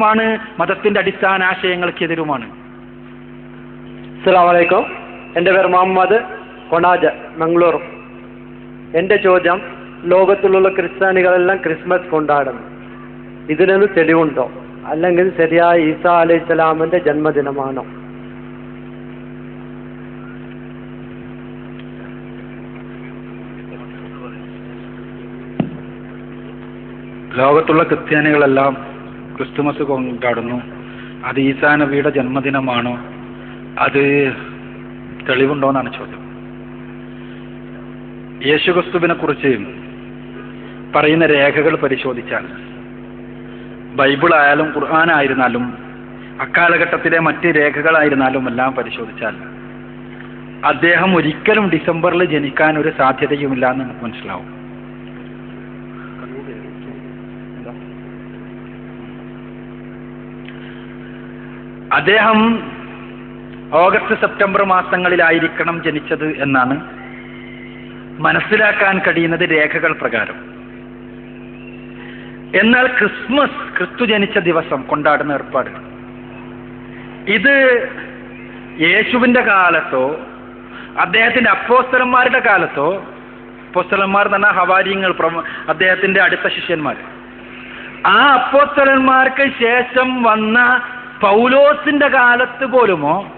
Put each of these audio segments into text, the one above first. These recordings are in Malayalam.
മാണ് മതത്തിന്റെ അടിസ്ഥാന ആശയങ്ങൾക്കെതിരുമാണ്. അസ്സലാമലൈക്കും. എന്റെ പേര് മുഹമ്മദ് കൊണാജ മംഗളൂർ എന്റെ ചോദ്യം ലോകത്തിലുള്ള ക്രിസ്ത്യാനികളെല്ലാം ക്രിസ്മസ് കൊണ്ടാടുന്നു. ഇതിനൊരു തെളിവുണ്ടോ? അല്ലെങ്കിൽ ശരിയായ ഈസ അലൈഹി സ്വലാമിന്റെ ജന്മദിനമാണോ? ലോകത്തുള്ള ക്രിസ്ത്യാനികളെല്ലാം ക്രിസ്തുമസ് കൊണ്ടാടുന്നു. അത് ഈസാ നബിയുടെ ജന്മദിനമാണോ? അത് തെളിവുണ്ടോ എന്നാണ് ചോദ്യം. യേശുക്രിസ്തുവിനെ കുറിച്ച് പറയുന്ന രേഖകൾ പരിശോധിച്ചാൽ ബൈബിൾ ആയാലും ഖുർആൻ ആയിരുന്നാലും അക്കാലഘട്ടത്തിലെ മറ്റ് രേഖകളായിരുന്നാലും എല്ലാം പരിശോധിച്ചാൽ അദ്ദേഹം ഒരിക്കലും ഡിസംബറിൽ ജനിക്കാൻ ഒരു സാധ്യതയുമില്ല എന്ന് നമുക്ക് മനസ്സിലാവും. അദ്ദേഹം ഓഗസ്റ്റ് സെപ്റ്റംബർ മാസങ്ങളിലായിരിക്കണം ജനിച്ചത് എന്നാണ് മനസ്സിലാക്കാൻ കഴിയുന്നത് രേഖകൾ പ്രകാരം. എന്നാൽ ക്രിസ്മസ് ക്രിസ്തു ജനിച്ച ദിവസം കൊണ്ടാടുന്ന ഏർപ്പാട്. ഇത് യേശുവിന്റെ കാലത്തോ അദ്ദേഹത്തിന്റെ അപ്പോസ്തലന്മാരുടെ കാലത്തോ അപ്പോസ്തലന്മാർ എന്ന് ഹവാരിയങ്ങൾ അദ്ദേഹത്തിന്റെ അടുത്ത ശിഷ്യന്മാർ. ആ അപ്പോസ്തലന്മാർക്ക് ശേഷം വന്ന പൗലോസിന്റെ കാലത്ത് പോലുമോ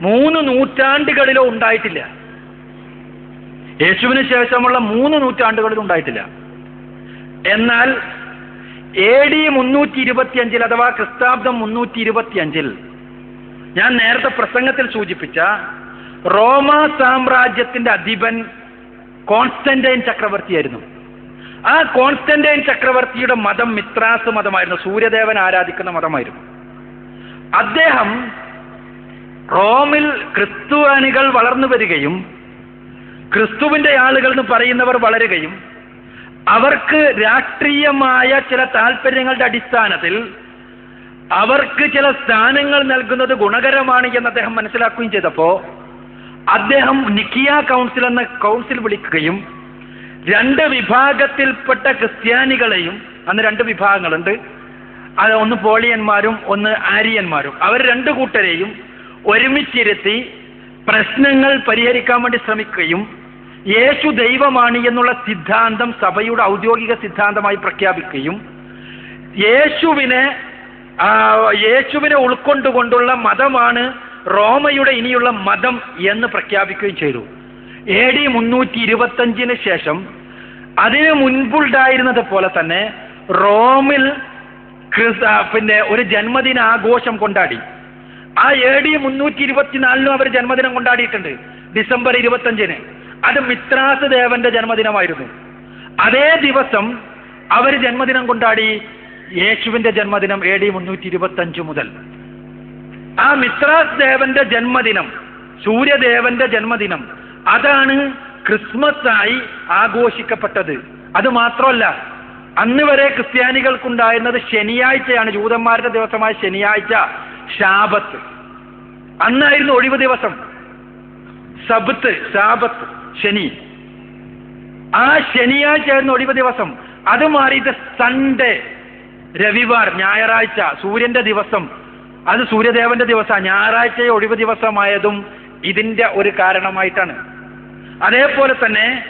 മൂന്ന് നൂറ്റാണ്ടുകളിലോ ഉണ്ടായിട്ടില്ല. യേശുവിന് ശേഷമുള്ള മൂന്ന് നൂറ്റാണ്ടുകളിലും ഉണ്ടായിട്ടില്ല. എന്നാൽ എ ഡി മുന്നൂറ്റി ഇരുപത്തിയഞ്ചിൽ അഥവാ ക്രിസ്താബ്ദം മുന്നൂറ്റി ഇരുപത്തിയഞ്ചിൽ ഞാൻ നേരത്തെ പ്രസംഗത്തിൽ സൂചിപ്പിച്ച റോമ സാമ്രാജ്യത്തിന്റെ അധിപൻ കോൺസ്റ്റന്റൈൻ ചക്രവർത്തിയായിരുന്നു ആ കോൺസ്റ്റന്റൈൻ ചക്രവർത്തിയുടെ മതം മിത്രാസ് മതമായിരുന്നു. സൂര്യദേവൻ ആരാധിക്കുന്ന മതമായിരുന്നു. അദ്ദേഹം റോമിൽ ക്രിസ്തുവാനികൾ വളർന്നു വരികയും ക്രിസ്തുവിന്റെ ആളുകൾ എന്ന് പറയുന്നവർ വളരുകയും അവർക്ക് രാഷ്ട്രീയമായ ചില താല്പര്യങ്ങളുടെ അടിസ്ഥാനത്തിൽ അവർക്ക് ചില സ്ഥാനങ്ങൾ നൽകുന്നത് ഗുണകരമാണ് എന്ന് അദ്ദേഹം മനസ്സിലാക്കുകയും ചെയ്തപ്പോ അദ്ദേഹം നിക്കിയ കൗൺസിൽ എന്ന കൗൺസിൽ വിളിക്കുകയും രണ്ട് വിഭാഗത്തിൽപ്പെട്ട ക്രിസ്ത്യാനികളെയും അന്ന് രണ്ട് വിഭാഗങ്ങളുണ്ട് അത് ഒന്ന് പോളിയന്മാരും ഒന്ന് ആര്യന്മാരും. അവർ രണ്ട് കൂട്ടരെയും ഒരുമിച്ചിരുത്തി പ്രശ്നങ്ങൾ പരിഹരിക്കാൻ വേണ്ടി ശ്രമിക്കുകയും യേശു ദൈവമാണ് എന്നുള്ള സിദ്ധാന്തം സഭയുടെ ഔദ്യോഗിക സിദ്ധാന്തമായി പ്രഖ്യാപിക്കുകയും യേശുവിനെ യേശുവിനെ ഉൾക്കൊണ്ടുകൊണ്ടുള്ള മതമാണ് റോമയുടെ ഇനിയുള്ള മതം എന്ന് പ്രഖ്യാപിക്കുകയും ചെയ്തു. എ ഡി മുന്നൂറ്റി ഇരുപത്തഞ്ചിന് ശേഷം അതിനു മുൻപുണ്ടായിരുന്നത് പോലെ തന്നെ റോമിൽ പിന്നെ ഒരു ജന്മദിന ആഘോഷം കൊണ്ടാടി. ആ എ ഡി മുന്നൂറ്റി ഇരുപത്തിനാലിനും അവർ ജന്മദിനം കൊണ്ടാടിയിട്ടുണ്ട്. ഡിസംബർ ഇരുപത്തഞ്ചിന് അത് മിത്രാസ് ദേവന്റെ ജന്മദിനമായിരുന്നു. അതേ ദിവസം അവർ ജന്മദിനം കൊണ്ടാടി യേശുവിന്റെ ജന്മദിനം എ ഡി മുന്നൂറ്റി ഇരുപത്തഞ്ച് മുതൽ. ആ മിത്രാസ് ദേവന്റെ ജന്മദിനം സൂര്യദേവന്റെ ജന്മദിനം അതാണ് ക്രിസ്മസ് ആയി ആഘോഷിക്കപ്പെട്ടത്. അത് മാത്രമല്ല അന്ന് വരെ ക്രിസ്ത്യാനികൾക്കുണ്ടായിരുന്നത് ശനിയാഴ്ചയാണ് ജൂതന്മാരുടെ ദിവസമായ ശനിയാഴ്ച ഷാബത്ത് അന്നായിരുന്നു ഒഴിവ് ദിവസം. സബത്ത് ഷാബത്ത് ശനി. ആ ശനിയാഴ്ച ആയിരുന്നു ഒഴിവ് ദിവസം. അത് മാറിയിട്ട് സൺഡേ രവിവാർ ഞായറാഴ്ച സൂര്യന്റെ ദിവസം. അത് സൂര്യദേവന്റെ ദിവസമാണ് ഞായറാഴ്ച ഒഴിവ് ദിവസമായതും ഇതിന്റെ ഒരു കാരണമായിട്ടാണ്. അതേപോലെ തന്നെ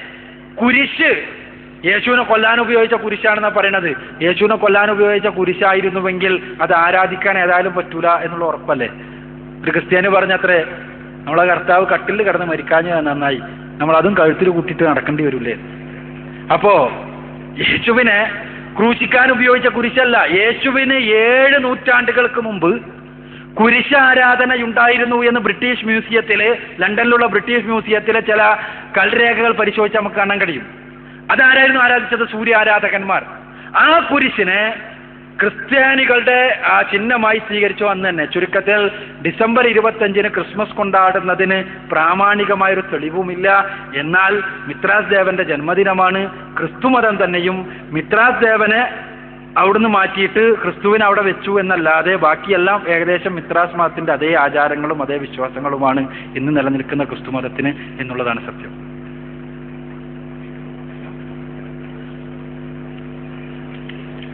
കുരിശ് യേശുവിനെ കൊല്ലാൻ ഉപയോഗിച്ച കുരിശാണെന്നാണ് പറയണത്. യേശുവിനെ കൊല്ലാൻ ഉപയോഗിച്ച കുരിശായിരുന്നുവെങ്കിൽ അത് ആരാധിക്കാൻ ഏതായാലും പറ്റൂല എന്നുള്ള ഉറപ്പല്ലേ? ഒരു ക്രിസ്ത്യാനി പറഞ്ഞത്രേ നമ്മളെ കർത്താവ് കട്ടിൽ കിടന്ന് മരിക്കാഞ്ഞ നന്നായി. നമ്മൾ അതും കഴുത്തിൽ കൂട്ടിയിട്ട് നടക്കേണ്ടി വരില്ലേ അപ്പോ യേശുവിനെ ക്രൂശിക്കാൻ ഉപയോഗിച്ച കുരിശല്ല. യേശുവിന് ഏഴ് നൂറ്റാണ്ടുകൾക്ക് മുമ്പ് കുരിശാരാധനയുണ്ടായിരുന്നു എന്ന് ബ്രിട്ടീഷ് മ്യൂസിയത്തിലെ ലണ്ടനിലുള്ള ബ്രിട്ടീഷ് മ്യൂസിയത്തിലെ ചില കൽരേഖകൾ പരിശോധിച്ച് നമുക്ക് കാണാൻ കഴിയും. അതാരായിരുന്നു ആരാധിച്ചത്? സൂര്യ ആരാധകന്മാർ ആ കുരിശിനെ ക്രിസ്ത്യാനികളുടെ ആ ചിഹ്നമായി സ്വീകരിച്ചു അന്ന് തന്നെ. ചുരുക്കത്തിൽ ഡിസംബർ ഇരുപത്തഞ്ചിന് ക്രിസ്മസ് കൊണ്ടാടുന്നതിന് പ്രാമാണികമായൊരു തെളിവുമില്ല. എന്നാൽ മിത്രാസ് ദേവന്റെ ജന്മദിനമാണ്. ക്രിസ്തുമതം തന്നെയും മിത്രാസ് ദേവനെ അവിടുന്ന് മാറ്റിയിട്ട് ക്രിസ്തുവിനെ അവിടെ വെച്ചു എന്നല്ലാതെ ബാക്കിയെല്ലാം ഏകദേശം മിത്രാസ് മതത്തിന്റെ അതേ ആചാരങ്ങളും അതേ വിശ്വാസങ്ങളുമാണ് ഇന്ന് നിലനിൽക്കുന്ന ക്രിസ്തുമതത്തിന് എന്നുള്ളതാണ് സത്യം.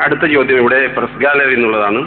അടുത്ത ചോദ്യം ഇവിടെ പ്രസ് ഗാലറി എന്നുള്ളതാണ്